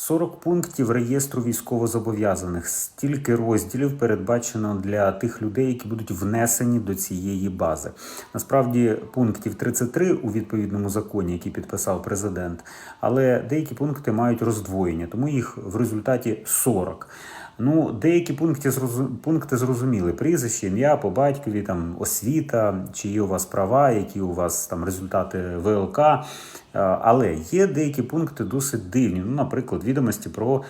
40 пунктів реєстру військовозобов'язаних. Стільки розділів передбачено для тих людей, які будуть внесені до цієї бази. Насправді пунктів 33 у відповідному законі, який підписав президент, але деякі пункти мають роздвоєння, тому їх в результаті 40. Ну, деякі пункти пункти зрозуміли. Прізвище, ім'я по батькові, там освіта, чи є у вас права, які у вас там результати ВЛК. Е, Але є деякі пункти досить дивні. Ну, наприклад, відомості про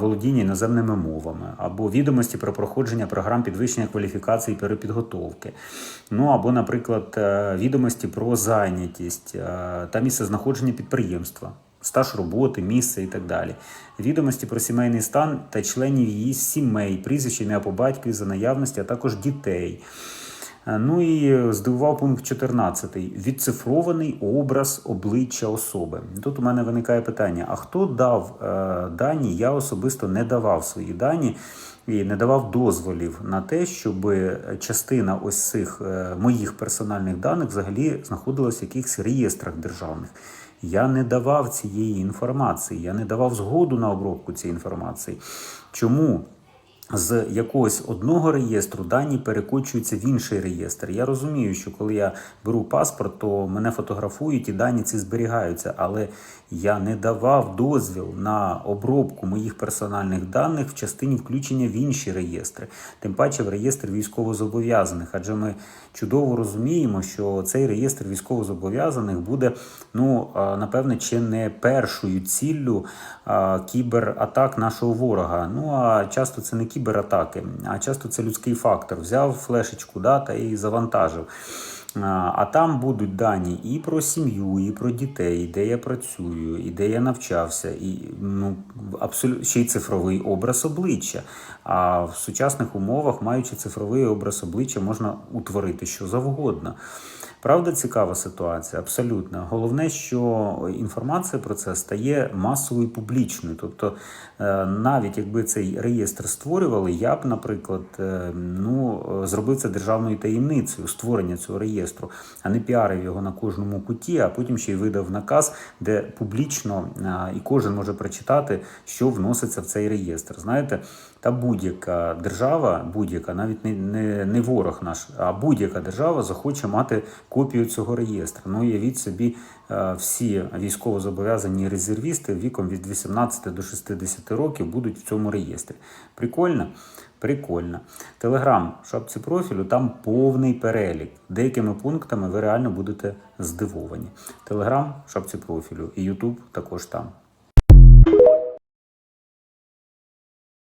володіння іноземними мовами, або відомості про проходження програм підвищення кваліфікації і перепідготовки. Ну або, наприклад, е, відомості про зайнятість е, та місце знаходження підприємства стаж роботи, місце і так далі. Відомості про сімейний стан та членів її сімей, прізвище, ім'я по батькові за наявності, а також дітей. Е, Ну і здивував пункт 14. Відцифрований образ обличчя особи. Тут у мене виникає питання: а хто дав е, дані? Я особисто не давав свої дані і не давав дозволів на те, щоб частина ось цих е, моїх персональних даних взагалі знаходилась в якихось реєстрах державних. Я не давав цієї інформації, я не давав згоду на обробку цієї інформації. Чому? З якогось одного реєстру дані перекочуються в інший реєстр. Я розумію, що коли я беру паспорт, то мене фотографують і дані ці зберігаються, але я не давав дозвіл на обробку моїх персональних даних в частині включення в інші реєстри, тим паче в реєстр військовозобов'язаних. Адже ми чудово розуміємо, що цей реєстр військовозобов'язаних буде, ну напевне, чи не першою ціллю кібератак нашого ворога. Ну а часто це не кібератаки, а часто це людський фактор. Взяв флешечку да, та і завантажив. А там будуть дані і про сім'ю, і про дітей, і де я працюю, і де я навчався, і ну абсолютно ще й цифровий образ обличчя. А в сучасних умовах, маючи цифровий образ обличчя, можна утворити що завгодно. Правда, цікава ситуація, абсолютно. Головне, що інформація про це стає масовою публічною. Тобто, е, навіть якби цей реєстр створювали, я б, наприклад, е, ну, зробив це державною таємницею створення цього реєстру, а не піарив його на кожному куті, а потім ще й видав наказ, де публічно е, і кожен може прочитати, що вноситься в цей реєстр. Знаєте, та будь-яка держава, будь-яка, навіть не, не, не ворог наш, а будь-яка держава захоче мати копію цього реєстру. Ну, уявіть собі, е, всі військовозобов'язані резервісти віком від 18 до 60 років будуть в цьому реєстрі. Прикольно? Прикольно. Телеграм, шапці профілю, там повний перелік. Деякими пунктами ви реально будете здивовані. Телеграм, шапці профілю і Ютуб також там.